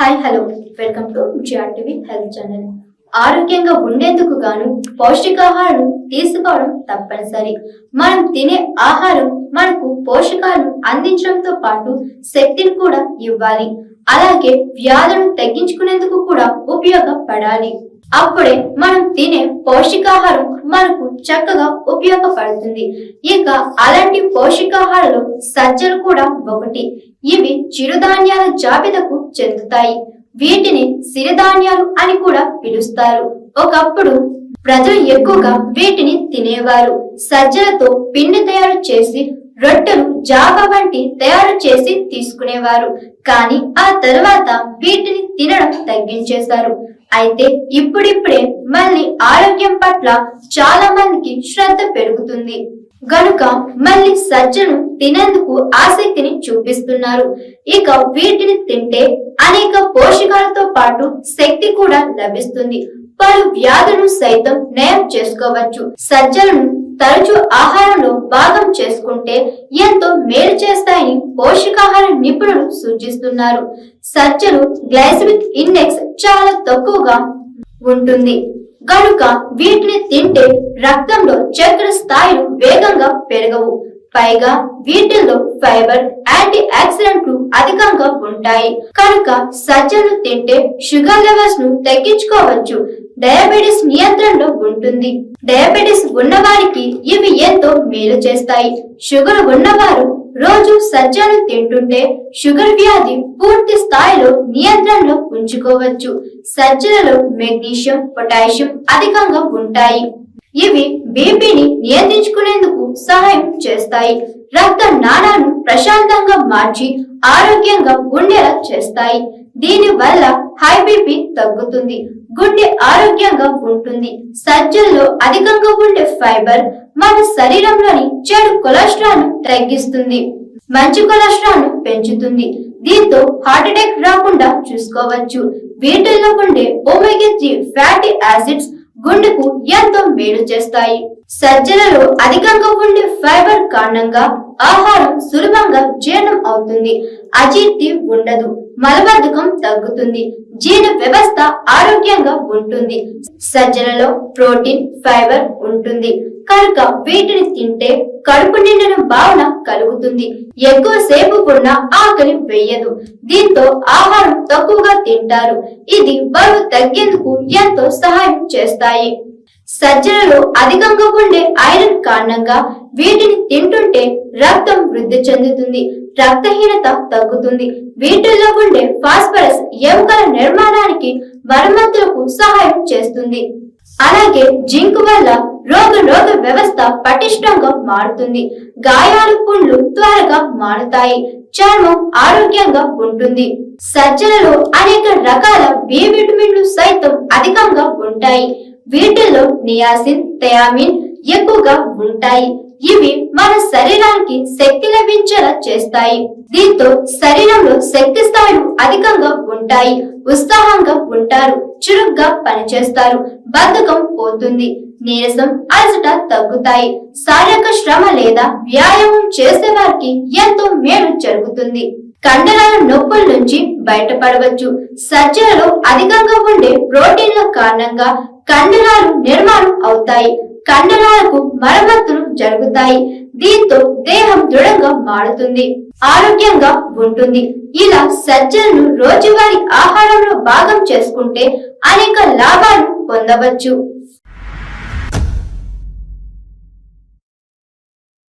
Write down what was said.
Hi hello. Welcome to GRTV health channel. ఆరోగ్యంగా ఉండేందుకు గాను పౌష్టికాహారం తీసుకోవడం తప్పనిసరి. మనం తినే ఆహారం మనకు పోషకాలను అందించడంతో పాటు శక్తిని కూడా ఇవ్వాలి. అలాగే వ్యాధులను తగ్గించుకునేందుకు కూడా ఉపయోగపడాలి. అప్పుడే మనం తినే పౌష్టికాహారం మనకు చక్కగా ఉపయోగపడుతుంది. ఇక అలాంటి పోషకాహారాలు సజ్జలు కూడా ఒకటి. ఇవి చిరుధాన్యాల జాబితాకు చెందుతాయి. వీటిని సిరిధాన్యాలు అని కూడా పిలుస్తారు. ఒకప్పుడు ప్రజలు ఎక్కువగా వీటిని తినేవారు. సజ్జలతో పిండి తయారు చేసి రొట్టెలు జాబా వంటి తయారు చేసి తీసుకునేవారు. కానీ ఆ తర్వాత వీటిని తినడం తగ్గించేశారు. అయితే ఇప్పుడిప్పుడే మళ్ళీ ఆరోగ్యం పట్ల చాలా మందికి శ్రద్ధ పెరుగుతుంది. గనుక మళ్ళీ సజ్జను తినేందుకు ఆసక్తిని చూపిస్తున్నారు. ఇక వీటిని తింటే అనేక పోషకాలతో పాటు శక్తి కూడా లభిస్తుంది. పలు వ్యాధులను సైతం నయం చేసుకోవచ్చు. సజ్జలను తరచూ ఆహారంలో భాగం చేసుకుంటే ఎంతో మేలు చేస్తాయని పోషకాహార నిపుణులు సూచిస్తున్నారు. సజ్జలు గ్లైసమిక్ ఇండెక్స్ చాలా తక్కువగా ఉంటుంది. కనుక వీటిని తింటే రక్తంలో చక్కెర స్థాయిలు వేగంగా పెరగవు. పైగా వీటిల్లో ఫైబర్ యాంటీ ఆక్సిడెంట్లు అధికంగా ఉంటాయి. కనుక సజ్జను తింటే షుగర్ లెవెల్స్ను తగ్గించుకోవచ్చు. డయాబెటిస్ నియంత్రణలో ఉంటుంది. డయాబెటిస్ ఉన్నవారికి ఇవి ఎంతో మేలు చేస్తాయి. షుగర్ ఉన్నవారు రోజు సజ్జలు తింటుంటే షుగర్ వ్యాధి పూర్తి స్థాయిలో నియంత్రణలో ఉంచుకోవచ్చు. సజ్జలలో మెగ్నీషియం పొటాషియం అధికంగా ఉంటాయి. ఇవి బీపీని నియంత్రించుకునేందుకు సహాయం చేస్తాయి. రక్త నాణాలను ప్రశాంతంగా మార్చి ఆరోగ్యంగా ఉండేలా చేస్తాయి. దీని వల్ల హై బీపీ తగ్గుతుంది గుండె ఆరోగ్యంగా ఉంటుంది సజ్జల్లో అధికంగా ఉండే ఫైబర్ మన శరీరంలోని చెడు కొలెస్ట్రాల్ తగ్గిస్తుంది మంచి కొలెస్ట్రాల్ పెంచుతుంది. దీంతో హార్ట్ అటాక్ రాకుండా చూసుకోవచ్చు. వీటిల్లో ఉండే ఒమేగా త్రీ ఫ్యాటీ యాసిడ్స్ గుండెకు ఎంతో మేలు చేస్తాయి. సజ్జలలో అధికంగా ఉండే ఫైబర్ కారణంగా ఆహారం సులభంగా జీర్ణం అవుతుంది. అజీర్తి ఉండదు. మలబద్ధకం తగ్గుతుంది. జీర్ణ వ్యవస్థ ఆరోగ్యంగా ఉంటుంది. సజ్జలలో ప్రోటీన్ ఫైబర్ ఉంటుంది. కనుక వీటిని తింటే కడుపు నిండిన భావన కలుగుతుంది. ఎక్కువ సేపు కూడా ఆకలి వేయదు. దీంతో ఆహారం తక్కువగా తింటారు. ఇది బరువు తగ్గేందుకు ఎంతో సహాయం చేస్తాయి. సజ్జలలో అధికంగా ఉండే ఐరన్ కారణంగా వీటిని తింటుంటే రక్తం వృద్ధి చెందుతుంది రక్తహీనత తగ్గుతుంది. వీటిల్లో ఉండే ఫాస్ఫరస్ ఎముకల నిర్మాణానికి మరమ్మతులకు సహాయం చేస్తుంది. అలాగే జింక్ వల్ల రోగ రోగ వ్యవస్థ పటిష్టంగా మారుతుంది. గాయాలు పుండ్లు త్వరగా మారుతాయి. చర్మం ఆరోగ్యంగా ఉంటుంది. సజ్జలలో అనేక రకాల బి విటమిన్లు సైతం అధికంగా ఉంటాయి. వీటిల్లో నియాసిన్ థయామిన్ ఎక్కువగా ఉంటాయి. ఇవి మన శరీరానికి శక్తి లభించేలా చేస్తాయి. దీంతో శరీరంలో శక్తి స్థాయిలు అధికంగా ఉంటాయి. ఉత్సాహంగా ఉంటారు. చురుగ్గా పనిచేస్తారు. బద్ధకం పోతుంది. నీరసం అలసట తగ్గుతాయి. శారీరక శ్రమ లేదా వ్యాయామం చేసే వారికి ఎంతో మేలు జరుగుతుంది. కండరాల నొప్పుల నుంచి బయటపడవచ్చు. సజ్జలలో అధికంగా ఉండే ప్రోటీన్ల కారణంగా కండరాలు నిర్మాణం అవుతాయి. కండరాలకు మరమ్మతులు జరుగుతాయి. దీంతో దేహం దృఢంగా మారుతుంది. ఆరోగ్యంగా ఉంటుంది. ఇలా సజ్జలను రోజువారీ ఆహారంలో భాగం చేసుకుంటే అనేక లాభాలు పొందవచ్చు.